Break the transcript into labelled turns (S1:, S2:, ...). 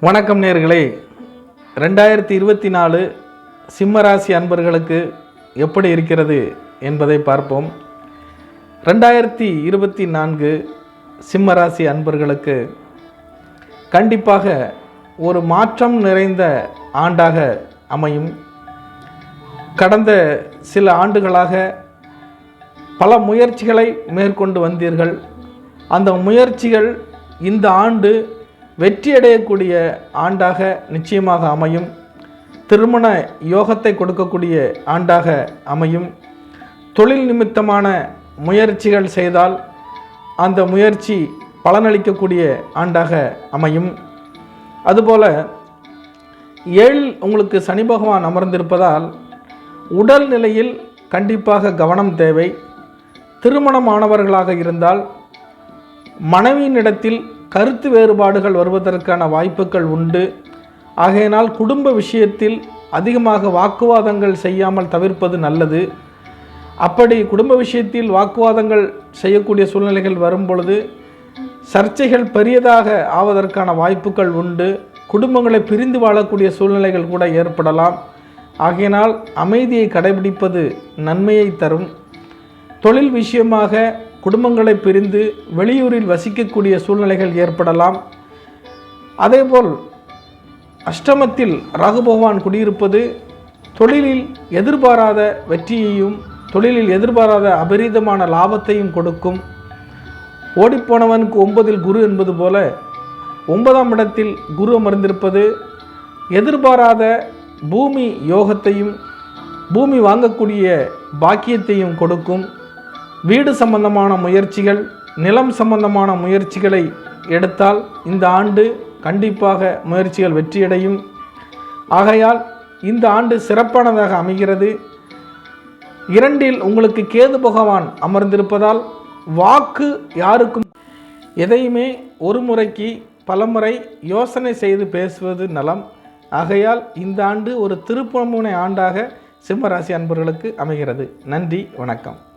S1: வணக்கம் நேர்களே. ரெண்டாயிரத்தி இருபத்தி நாலு சிம்மராசி அன்பர்களுக்கு எப்படி இருக்கிறது என்பதை பார்ப்போம். ரெண்டாயிரத்தி இருபத்தி நான்கு சிம்மராசி அன்பர்களுக்கு கண்டிப்பாக ஒரு மாற்றம் நிறைந்த ஆண்டாக அமையும். கடந்த சில ஆண்டுகளாக பல முயற்சிகளை மேற்கொண்டு வந்தீர்கள். அந்த முயற்சிகள் இந்த ஆண்டு வெற்றியடையக்கூடிய ஆண்டாக நிச்சயமாக அமையும். திருமண யோகத்தை கொடுக்கக்கூடிய ஆண்டாக அமையும். தொழில் நிமித்தமான முயற்சிகள் செய்தால் அந்த முயற்சி பலனளிக்கக்கூடிய ஆண்டாக அமையும். அதுபோல் ஏழில் உங்களுக்கு சனி பகவான் அமர்ந்திருப்பதால் உடல் நிலையில் கண்டிப்பாக கவனம் தேவை. திருமணமானவர்களாக இருந்தால் மனைவியினிடத்தில் கருத்து வேறுபாடுகள் வருவதற்கான வாய்ப்புகள் உண்டு. ஆகையினால் குடும்ப விஷயத்தில் அதிகமாக வாக்குவாதங்கள் செய்யாமல் தவிர்ப்பது நல்லது. அப்படி குடும்ப விஷயத்தில் வாக்குவாதங்கள் செய்யக்கூடிய சூழ்நிலைகள் வரும் பொழுது சர்ச்சைகள் பெரியதாக ஆவதற்கான வாய்ப்புகள் உண்டு. குடும்பங்களை பிரிந்து வாழக்கூடிய சூழ்நிலைகள் கூட ஏற்படலாம். ஆகையினால் அமைதியை கடைபிடிப்பது நன்மையை தரும். தொழில் விஷயமாக குடும்பங்களை பிரிந்து வெளியூரில் வசிக்கக்கூடிய சூழ்நிலைகள் ஏற்படலாம். அதேபோல் அஷ்டமத்தில் ராகு பகவான் குடியிருப்பது தொழிலில் எதிர்பாராத வெற்றியையும் தொழிலில் எதிர்பாராத அபரீதமான லாபத்தையும் கொடுக்கும். ஓடிப்போனவனுக்கு ஒன்பதில் குரு என்பது போல ஒன்பதாம் இடத்தில் குரு அமர்ந்திருப்பது எதிர்பாராத பூமி யோகத்தையும் பூமி வாங்கக்கூடிய பாக்கியத்தையும் கொடுக்கும். வீடு சம்பந்தமான முயற்சிகள் நிலம் சம்பந்தமான முயற்சிகளை எடுத்தால் இந்த ஆண்டு கண்டிப்பாக முயற்சிகள் வெற்றியடையும். ஆகையால் இந்த ஆண்டு சிறப்பானதாக அமைகிறது. இரண்டில் உங்களுக்கு கேது பகவான் அமர்ந்திருப்பதால் வாக்கு யாருக்கும். எதையுமே ஒரு முறைக்கு பலமுறை யோசனை செய்து பேசுவது நலம். ஆகையால் இந்த ஆண்டு ஒரு திருப்புமுனை ஆண்டாக சிம்மராசி அன்பர்களுக்கு அமைகிறது. நன்றி வணக்கம்.